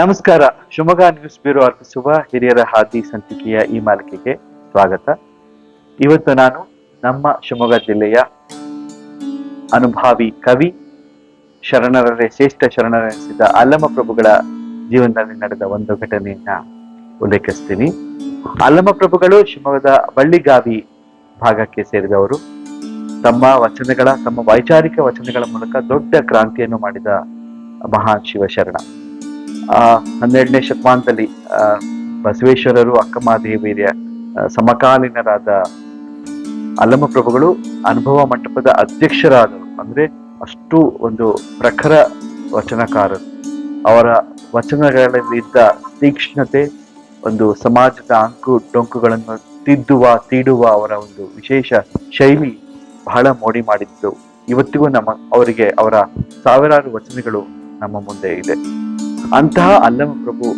ನಮಸ್ಕಾರ. Shivamogga news bureau ಅರ್ಪಿಸುವ ಹಿರಿಯರ ಹಾದಿ ಸಂಚಿಕೆಯ ಈ ಮಾಲಿಕೆಗೆ ಸ್ವಾಗತ. ಇವತ್ತು ನಾನು ನಮ್ಮ ಶಿವಮೊಗ್ಗ ಜಿಲ್ಲೆಯ ಅನುಭಾವಿ ಕವಿ ಶರಣರೇ ಶ್ರೇಷ್ಠ ಶರಣರೆನಿಸಿದ ಅಲ್ಲಮ ಪ್ರಭುಗಳ ಜೀವನದಲ್ಲಿ ನಡೆದ ಒಂದು ಘಟನೆಯನ್ನ ಉಲ್ಲೇಖಿಸ್ತೀನಿ. ಅಲ್ಲಮ ಪ್ರಭುಗಳು ಶಿವಮೊಗ್ಗದ ಬಳ್ಳಿಗಾವಿ ಭಾಗಕ್ಕೆ ಸೇರಿದವರು. ತಮ್ಮ ವಚನಗಳ, ತಮ್ಮ ವೈಚಾರಿಕ ವಚನಗಳ ಮೂಲಕ ದೊಡ್ಡ ಕ್ರಾಂತಿಯನ್ನು ಮಾಡಿದ ಮಹಾನ್ ಶಿವಶರಣ ಆ, ಹನ್ನೆರಡನೇ ಶತಮಾನದಲ್ಲಿ ಬಸವೇಶ್ವರರು, ಅಕ್ಕಮಹಾದೇವಿಯ ಸಮಕಾಲೀನರಾದ ಅಲ್ಲಮ ಪ್ರಭುಗಳು ಅನುಭವ ಮಂಟಪದ ಅಧ್ಯಕ್ಷರಾದರು ಅಂದ್ರೆ ಅಷ್ಟು ಒಂದು ಪ್ರಖರ ವಚನಕಾರರು. ಅವರ ವಚನಗಳಲ್ಲಿದ್ದ ತೀಕ್ಷ್ಣತೆ, ಒಂದು ಸಮಾಜದ ಅಂಕು ಡೊಂಕುಗಳನ್ನು ತಿದ್ದುವ, ತೀಡುವ ಅವರ ಒಂದು ವಿಶೇಷ ಶೈಲಿ ಬಹಳ ಮೋಡಿ ಮಾಡಿದ್ದು ಇವತ್ತಿಗೂ ನಮ್ಮ, ಅವರಿಗೆ ಅವರ ಸಾವಿರಾರು ವಚನಗಳು ನಮ್ಮ ಮುಂದೆ ಇದೆ. ಅಂತಹ ಅಲ್ಲಮ ಪ್ರಭು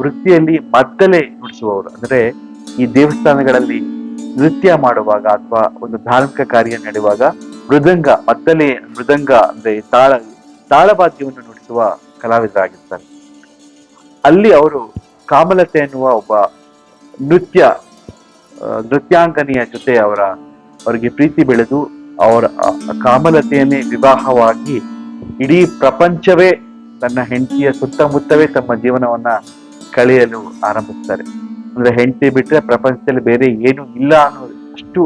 ವೃತ್ತಿಯಲ್ಲಿ ಮದ್ದಲೆ ನುಡಿಸುವವರು. ಅಂದ್ರೆ ಈ ದೇವಸ್ಥಾನಗಳಲ್ಲಿ ನೃತ್ಯ ಮಾಡುವಾಗ ಅಥವಾ ಒಂದು ಧಾರ್ಮಿಕ ಕಾರ್ಯ ನಡೆಯುವಾಗ ಮೃದಂಗ ಮದ್ದಲೆ ಮೃದಂಗ ಅಂದ್ರೆ ತಾಳ, ತಾಳವಾದ್ಯವನ್ನು ನುಡಿಸುವ ಕಲಾವಿದರಾಗಿರ್ತಾರೆ. ಅಲ್ಲಿ ಅವರು ಕಾಮಲತೆ ಎನ್ನುವ ಒಬ್ಬ ನೃತ್ಯ ನೃತ್ಯಾಂಗನೆಯ ಜೊತೆ ಅವರ, ಅವರಿಗೆ ಪ್ರೀತಿ ಬೆಳೆದು ಅವರ ಕಾಮಲತೆಯನ್ನೇ ವಿವಾಹವಾಗಿ ಇಡೀ ಪ್ರಪಂಚವೇ ತನ್ನ ಹೆಂಡತಿಯ ಸುತ್ತಮುತ್ತವೇ ತಮ್ಮ ಜೀವನವನ್ನ ಕಳೆಯಲು ಆರಂಭಿಸ್ತಾರೆ. ಅಂದ್ರೆ ಹೆಂಡತಿ ಬಿಟ್ರೆ ಪ್ರಪಂಚದಲ್ಲಿ ಬೇರೆ ಏನು ಇಲ್ಲ ಅನ್ನೋ ಅಷ್ಟು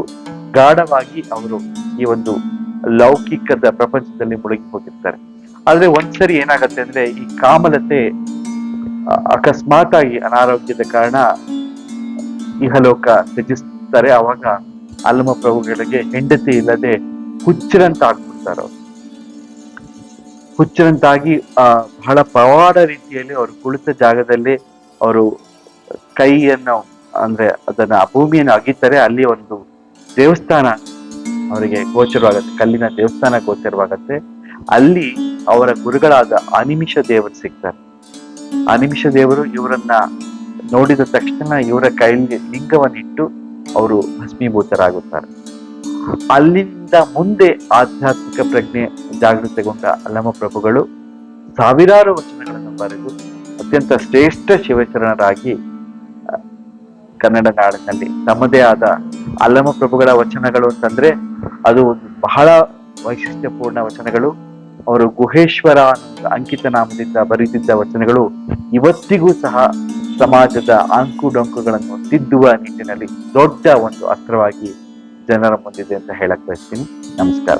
ಗಾಢವಾಗಿ ಅವರು ಈ ಒಂದು ಲೌಕಿಕದ ಪ್ರಪಂಚದಲ್ಲಿ ಮುಳುಗಿ ಹೋಗಿರ್ತಾರೆ. ಆದ್ರೆ ಒಂದ್ಸರಿ ಏನಾಗತ್ತೆ ಅಂದ್ರೆ ಈ ಕಾಮಲತೆ ಅಕಸ್ಮಾತ್ ಆಗಿ ಅನಾರೋಗ್ಯದ ಕಾರಣ ಇಹಲೋಕ ತ್ಯಜಿಸ್ತಾರೆ. ಅವಾಗ ಅಲ್ಮ ಪ್ರಭುಗಳಿಗೆ ಹೆಂಡತಿ ಇಲ್ಲದೆ ಹುಚ್ಚರಂತ ಆಗ್ಬಿಡ್ತಾರೆ ಅವ್ರು ಹುಚ್ಚರಂತಾಗಿ ಬಹಳ ಪವಾಡ ರೀತಿಯಲ್ಲಿ ಅವರು ಕುಳಿತ ಜಾಗದಲ್ಲಿ ಅವರು ಕೈಯನ್ನು, ಅಂದ್ರೆ ಅದನ್ನ ಭೂಮಿಯನ್ನು ಅಗಿತಾರೆ ಅಲ್ಲಿ ಒಂದು ದೇವಸ್ಥಾನ ಅವರಿಗೆ ಗೋಚರವಾಗತ್ತೆ, ಕಲ್ಲಿನ ದೇವಸ್ಥಾನ ಗೋಚರವಾಗತ್ತೆ. ಅಲ್ಲಿ ಅವರ ಗುರುಗಳಾದ ಅನಿಮಿಷ ದೇವರು ಸಿಗ್ತಾರೆ. ಅನಿಮಿಷ ದೇವರು ಇವರನ್ನ ನೋಡಿದ ತಕ್ಷಣ ಇವರ ಕೈಯಲ್ಲಿ ಲಿಂಗವನ್ನಿಟ್ಟು ಅವರು ಭಸ್ಮೀಭೂತರಾಗುತ್ತಾರೆ. ಅಲ್ಲಿಂದ ಮುಂದೆ ಆಧ್ಯಾತ್ಮಿಕ ಪ್ರಜ್ಞೆ ಜಾಗೃತೆಗೊಂಡ ಅಲ್ಲಮ ಪ್ರಭುಗಳು ಸಾವಿರಾರು ವಚನಗಳನ್ನು ಬರೆದು ಅತ್ಯಂತ ಶ್ರೇಷ್ಠ ಶಿವಚರಣರಾಗಿ ಕನ್ನಡ ನಾಡಿನಲ್ಲಿ ತಮ್ಮದೇ ಆದ ಅಲ್ಲಮ ಪ್ರಭುಗಳ ವಚನಗಳು ಅಂತಂದ್ರೆ ಅದು ಒಂದು ಬಹಳ ವೈಶಿಷ್ಟ್ಯಪೂರ್ಣ ವಚನಗಳು. ಅವರು ಗುಹೇಶ್ವರ ಅಂಕಿತ ನಾಮದಿಂದ ಬರೆದಿದ್ದ ವಚನಗಳು ಇವತ್ತಿಗೂ ಸಹ ಸಮಾಜದ ಅಂಕು ಡೊಂಕುಗಳನ್ನು ತಿದ್ದುವ ನಿಟ್ಟಿನಲ್ಲಿ ದೊಡ್ಡ ಒಂದು ಅಸ್ತ್ರವಾಗಿ ಜನರ ಮುಂದಿದೆ ಅಂತ ಹೇಳಕ್ ಬಯಸ್ತೀನಿ. ನಮಸ್ಕಾರ.